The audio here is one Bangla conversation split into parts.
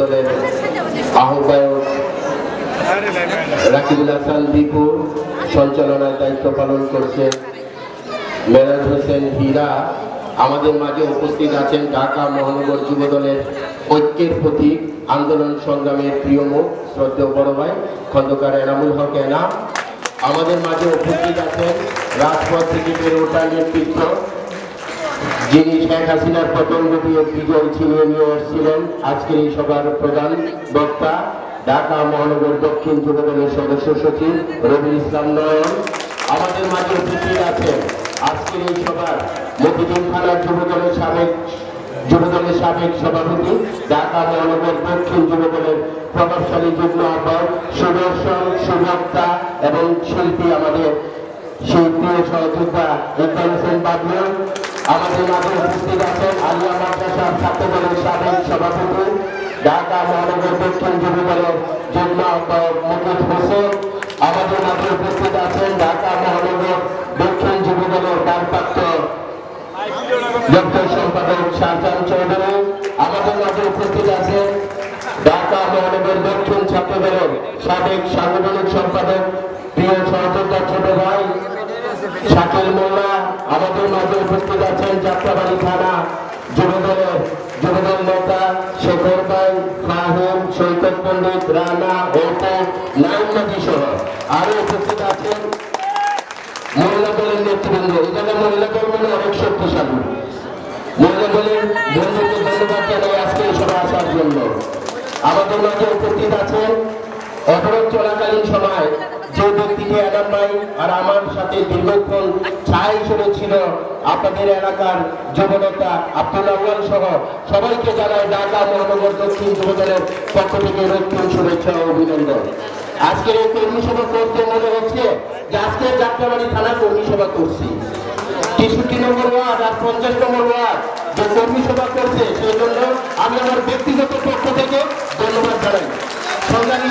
দলের আহ্বায়ক রাকিবুল হাসান দীপু সঞ্চালনার দায়িত্ব পালন করছে মেরাজ হোসেন হীরা। আমাদের মাঝে উপস্থিত আছেন ঢাকা মহানগর যুব দলের ঐক্যের প্রতীক, আন্দোলন সংগ্রামের প্রিয় মুখ, শ্রদ্ধেয় বড় ভাই, খন্দকার এনামুল হক এনাম। আমাদের মাঝে উপস্থিত আছেন রাজপথ থেকে ওঠা নেতৃত্ব যিনি শেখ হাসিনার পতন ঘটিয়ে বিজয় ছিনিয়ে নিয়ে এসেছিলেন, আজকের এই সভার প্রধান বক্তা ঢাকা মহানগর দক্ষিণ যুব দলের সদস্য সচিব রবি ইসলাম নয়ন। আমাদের মাঝে উপস্থিত আছেন আজকের এই সভার মতিঝিল থানার যুব দলের সাবেক যুব দলের সাবেক সভাপতি, ঢাকা মহানগর দক্ষিণ যুব দলের প্রভাবশালী যুগ্ম আহ্বায়ক, সুদর্শন সুভক্তা এবং শিল্পী আমাদের সেই সহযোদ্ধা ইকবাল হোসেন বাবলু, আমাদের মাঝে উপস্থিত আছেন আলিয়া মাদ্রাসার ছাত্র দলের সাবেক সভাপতি, ঢাকা মহানগর দক্ষিণ যুব দলের যুগ্ম আহ্বায়ক হোসেন আমাদের মাঝে উপস্থিত আছেন ঢাকা মহানগর দক্ষিণ যুব দলের ভারপ্রাপ্ত দপ্তর সম্পাদক শাহজাহান চৌধুরী, আমাদের মাঝে উপস্থিত আছেন ঢাকা মহানগর দক্ষিণ ছাত্র দলের সাবেক সাংগঠনিক সম্পাদক প্রিয় সহযোদ্ধা ছোট ভাই, শাকিল মোল্লা, আমাদের মাঝে উপস্থিত আছেন যাত্রাবাড়ি থানা যুবদলের যুবদল নেতা শেখর ভাই, ফাহিম, সৈকত পণ্ডিত, রানা অপু নাইমাজি সহ আরও উপস্থিত আছেন মহিলা দলের নেতৃবৃন্দ। জায়গায় মহিলা দল মানে অনেক শক্তিশালী। মহিলা দলের বন্ধুকে ধন্যবাদ জানাই আজকে এই সভা আসার জন্য। আমাদের মাঝে উপস্থিত আছেন অবরোধ চলাকালীন সময় যে ব্যক্তিটি এনাম ভাই আর আমার সাথে দীর্ঘক্ষণ ছায়া হিসেবে ছিল আপনাদের এলাকার যুবনেতা আব্দুল আউয়াল সহ সবাইকে জানাই ঢাকা মহানগর দক্ষিণ যুবদলের পক্ষ থেকে রক্ষণ শুভেচ্ছা ও অভিনন্দন। আজকের এই কর্মী সভা করতে মনে হচ্ছে যে আজকে যাত্রাবাড়ি থানা কর্মী সভা করছি। তেষট্টি নম্বর ওয়ার্ড আর পঞ্চাশ নম্বর ওয়ার্ড যে কর্মী সভা করছে, সেই জন্য আমি আমার ব্যক্তিগত পক্ষ থেকে ধন্যবাদ জানাই। সংগ্রামী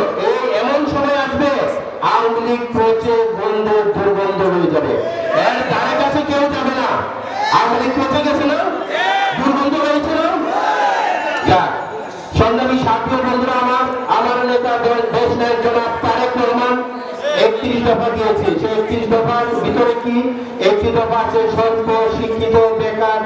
লীগ পচে গন্ধ দুর্গন্ধ হয়ে যাবে। এর ধারে কাছে কেউ যাবে না। আওয়ামী লীগ পচে গেছে না? দুর্গন্ধ হয়েছিল সংগ্রামী সাথী বন্ধুরা আমার আমার নেতা দেশ নায়ক জনাব তারেক রহমান একত্রিশ দফা দিয়েছে। সেই একত্রিশ দফার ভিতরে কি? একটি দফা আছে স্বল্প শিক্ষিত, বেকার